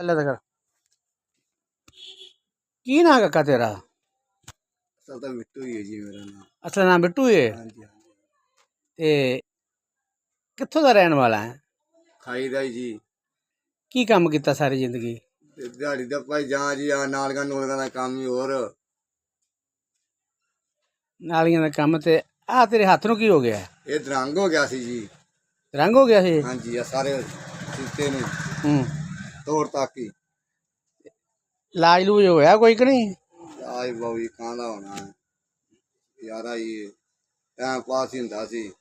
ਥੱਲੇ ਤੱਕ ਕੀ ਨਾਂ ਕਾਕਾ ਤੇਰਾ? ਅਸਲ ਤਾਂ ਮਿੱਟੂ ਹੀ ਹੈ ਜੀ ਮੇਰਾ ਨਾਮ। ਅਸਲ ਨਾਮ ਬਿੱਟੂ ਹਾਂਜੀ ਹਾਂਜੀ। ਤੇ ਕਿੱਥੋਂ ਦਾ ਰਹਿਣ ਵਾਲਾ ਹੈ? ਖਾਈ ਦਾ ਹੀ ਜੀ। ਕੀ ਕੰਮ ਕੀਤਾ ਸਾਰੀ ਜ਼ਿੰਦਗੀ? ਤੇ ਦਿਹਾੜੀ ਦਾ ਭਾਈ ਜਾਂ ਜੀ ਆ ਨਾਲੀਆਂ ਨੂਲੀਆਂ ਦਾ ਕੰਮ ਹੀ ਹੋਰ। ਨਾਲੀਆਂ ਦਾ ਕੰਮ ਤੇ ਆ ਤੇਰੇ ਹੱਥ ਨੂੰ ਕੀ ਹੋ ਗਿਆ? ਇਹ ਦਰੰਗ ਹੋ ਗਿਆ ਸੀ ਜੀ। ਰੰਗ ਹੋ ਗਿਆ ਸੀ? ਹਾਂਜੀ ਆ ਸਾਰੇ ਸੀਤੇ ਨੂੰ। ਹੂੰ। ਤੋੜ ਤਾਕੀ ਲਾਜ ਲੂਜ ਹੋਇਆ ਕੋਈ ਕਿ ਨਹੀਂ? ਆਈ ਬਾਬੀ ਕਾਂਦਾ ਹੋਣਾ। ਹੈ। ਯਾਰਾ ਇਹ ਟਾਈਮ ਪਾਸ ਹੀ ਹੁੰਦਾ ਸੀ।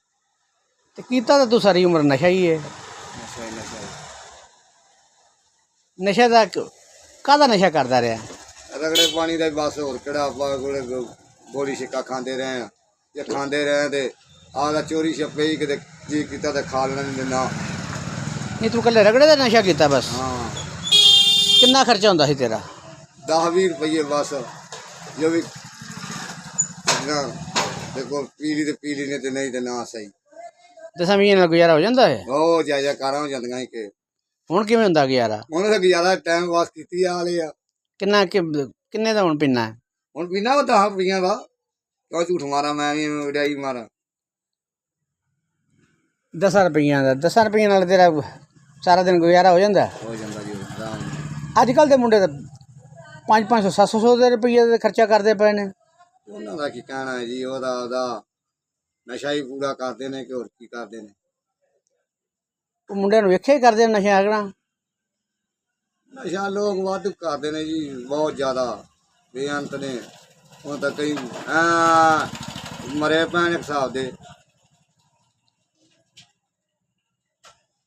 ਤੇ ਕੀਤਾ ਤਾਂ ਤੂੰ ਸਾਰੀ ਉਮਰ ਨਸ਼ਾ ਹੀ ਏ। ਨਸ਼ਾ ਹੀ ਨਸ਼ਾ ਹੀ। ਨਸ਼ਾ ਦਾ ਕਾਹਦਾ ਨਸ਼ਾ ਕਰਦਾ ਰਿਹਾ? ਰਗੜੇ ਪਾਣੀ ਦਾ ਹੀ ਬਸ ਹੋਰ ਕਿਹੜਾ ਆਪਾਂ ਕੋਲੇ ਗੋ- ਗੋਲੀ ਛਿੱਕਾ ਖਾਂਦੇ ਰਹੇ ਆ ਜੇ ਖਾਂਦੇ ਰਹੇ ਤੇ ਆਹ ਦਾ ਚੋਰੀ ਛੱਪੇ ਹੀ ਕਿਤੇ ਜੀ ਕੀਤਾ ਤੇ ਖਾ ਲੈਣਾ ਨਹੀਂ ਦਿੰਦਾ। ਨਹੀਂ ਤੂੰ ਕੱਲੇ ਰਗੜੇ ਦਾ ਨਸ਼ਾ ਕੀਤਾ ਬਸ। ਹਾਂ। ਕਿੰਨਾ ਖਰਚਾ ਹੁੰਦਾ ਸੀ ਤੇਰਾ? 10 20 ਰੁਪਏ ਬਸ। ਜੋ ਵੀ ਨਾ ਦੇਖੋ ਪੀਲੀ ਤੇ ਪੀਲੀ ਨੇ ਤੇ ਨਹੀਂ ਤੇ ਨਾ ਸਹੀ। ਦਸਾਂ ਮਹੀਨੇ ਨਾਲ ਗੁਜ਼ਾਰਾ ਹੋ ਜਾਂਦਾ ਹੈ ਬਹੁਤ ਜਾਇਜਾ ਕਾਰਾਂ ਹੋ ਜਾਂਦੀਆਂ ਸੀ ਕਿ। ਹੁਣ ਕਿਵੇਂ ਹੁੰਦਾ ਗੁਜ਼ਾਰਾ? ਉਹਨਾਂ ਦਾ ਗੁਜ਼ਾਰਾ ਟਾਈਮ ਪਾਸ ਕੀਤੀ ਆ ਵਾਲੇ ਆ। ਕਿੰਨਾ ਕਿ- ਕਿੰਨੇ ਦਾ ਹੁਣ ਪਿੰਨਾ? ਹੈ ਹੁਣ ਪੀਣਾ ਉਹ 10 ਰੁਪਈਆਂ ਦਾ। ਕਿਉਂ ਝੂਠ ਮਾਰਾਂ ਮੈਂ ਵੀ ਉਡਾਈ ਮਾਰਾਂ। 10 ਰੁਪਈਆਂ ਦਾ। 10 ਰੁਪਈਆਂ ਨਾਲ ਤੇਰਾ ਸਾਰਾ ਦਿਨ ਗੁਜ਼ਾਰਾ ਹੋ ਜਾਂਦਾ। ਹੈ। ਜਾਂਦਾ ਜੀ ਆਰਾਮ ਨਾਲ। ਅੱਜ ਕੱਲ ਦੇ ਮੁੰਡੇ ਤਾਂ 5 500 700 ਦੇ ਰੁਪਈਏ ਦੇ ਖਰਚਾ ਕਰਦੇ ਪਏ ਨੇ। ਉਹਨਾਂ ਦਾ ਕੀ ਕਹਿਣਾ ਹੈ ਜੀ ਉਹਦਾ ਉਹਦਾ ਨਸ਼ਾ ਹੀ ਪੂਰਾ ਕਰਦੇ ਨੇ ਕਿ ਹੋਰ ਕੀ ਕਰਦੇ ਨੇ? ਉਹ ਮੁੰਡਿਆਂ ਨੂੰ ਵੇਖਿਆ ਹੀ ਕਰਦੇ ਨੇ ਨਸ਼ਾ ਆਗਣਾ ਨਸ਼ਾ ਲੋਕ ਵਾਧੂ ਕਰਦੇ ਨੇ ਜੀ ਬਹੁਤ ਜ਼ਿਆਦਾ। ਬੇਅੰਤ ਨੇ। ਹੁਣ ਤਾਂ ਕਈ ਆ ਮਰੇ ਪੈਣ ਇੱਕ ਹਿਸਾਬ ਦੇ।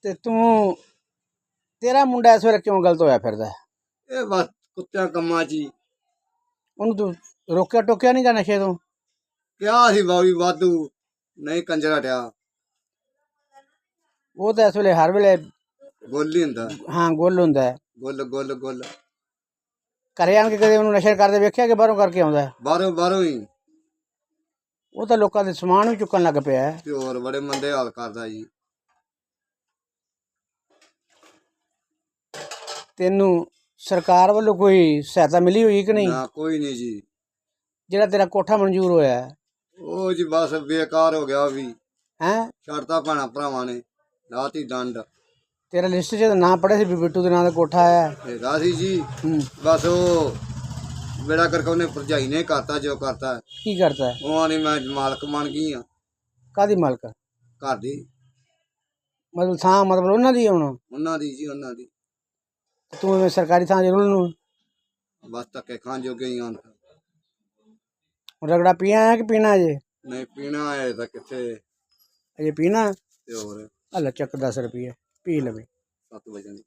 ਤੇ ਤੂੰ ਤੇਰਾ ਮੁੰਡਾ ਇਸ ਵੇਲੇ ਕਿਉਂ ਗਲਤ ਹੋਇਆ ਫਿਰਦਾ? ਹੈ? ਇਹ ਬਸ ਕੁੱਤਿਆਂ ਕੰਮਾਂ 'ਚ ਹੀ। ਉਹਨੂੰ ਤੂੰ ਰੋਕਿਆ ਟੋਕਿਆ ਨਹੀਂ ਗਾ ਨਸ਼ੇ ਤੋਂ? ਕਿਹਾ ਸੀ ਬਾਬੀ ਵਾਧੂ ਨਹੀਂ ਕੰਜਰ ਹਟਿਆ ਉਹ ਤਾਂ ਇਸ ਵੇਲੇ ਹਰ ਵੇਲੇ ਗੁੱਲ ਹੀ ਹੁੰਦਾ। ਹਾਂ ਗੁੱਲ ਹੁੰਦਾ। ਹੈ ਗੁੱਲ ਗੁੱਲ ਗੁੱਲ। ਘਰੇ ਆਣ ਕੇ ਕਦੇ ਉਹਨੂੰ ਨਸ਼ਾ ਕਰਦੇ ਵੇਖਿਆ ਕਿ ਬਾਹਰੋਂ ਕਰਕੇ ਆਉਂਦਾ? ਹੈ? ਬਾਹਰੋਂ ਬਾਹਰੋਂ ਹੀ। ਉਹ ਤਾਂ ਲੋਕਾਂ ਦੇ ਸਮਾਨ ਵੀ ਚੁੱਕਣ ਲੱਗ ਪਿਆ। ਹੈ। ਤੇ ਹੋਰ ਬੜੇ ਮੰਦੇ ਹਾਲ ਕਰਦਾ ਜੀ। ਤੈਨੂੰ ਸਰਕਾਰ ਵੱਲੋਂ ਕੋਈ ਸਹਾਇਤਾ ਮਿਲੀ ਹੋਈ ਕਿ ਨਹੀਂ? ਨਾ ਕੋਈ ਨਹੀਂ ਜੀ। ਜਿਹੜਾ ਤੇਰਾ ਕੋਠਾ ਮਨਜ਼ੂਰ ਹੋਇਆ ਹੈ। ਉਹ ਜੀ ਬਸ ਬੇਕਾਰ ਹੋ ਗਿਆ ਵੀ। ਹੈਂ? ਛੱਡਤਾ ਭੈਣਾਂ ਭਰਾਵਾਂ ਨੇ ਲਾਤੀ ਡੰਡ ਤੇਰਾ ਲਿਸਟ 'ਚ ਨਾਂ ਪੜਿਆ ਸੀ ਵੀ ਬਿੱਟੂ ਦੇ ਨਾਂ ਦਾ ਕੋਠਾ ਆਇਆ। ਹੈਗਾ ਸੀ ਜੀ। ਹੂੰ। ਬਸ ਉਹ ਬੇੜਾ ਕਰਕੇ ਉਹਨੇ ਭਰਜਾਈ ਨੇ ਕਰਤਾ ਜੋ ਕਰਤਾ। ਕੀ ਕਰਦਾ ਹੈ? ਉਹ ਨਹੀਂ ਮੈਂ ਮਾਲਕ ਬਣ ਗਈ ਆ। ਕਾਦੀ ਮਾਲਕ? ਘਰ ਦੀ। ਮਤਲਬ ਥਾਂ ਮਤਲਬ ਉਹਨਾਂ ਦੀ ਹੁਣ? ਉਹਨਾਂ ਦੀ ਜੀ ਉਹਨਾਂ ਦੀ। ਤੂੰ ਐਵੇਂ ਸਰਕਾਰੀ ਥਾਂ ਜ਼ਰੂਰ ਨੂੰ ਬਸ ਧੱਕੇ ਖਾਣ ਜੋਗੇ ਹੀ ਆਂ। ਰਗੜਾ ਪੀਆ ਹੈ ਕਿ ਪੀਣਾ ਅਜੇ? ਨਹੀਂ ਪੀਣਾ ਹੈ ਤਾਂ ਕਿੱਥੇ ਅਜੇ ਪੀਣਾ? ਤੇ ਹੋਰ? ਹਲਾ ਚੱਕ 10 ਰੁਪਏ ਪੀ ਲਵੇ। 7 ਵਜੇ। ਦੀ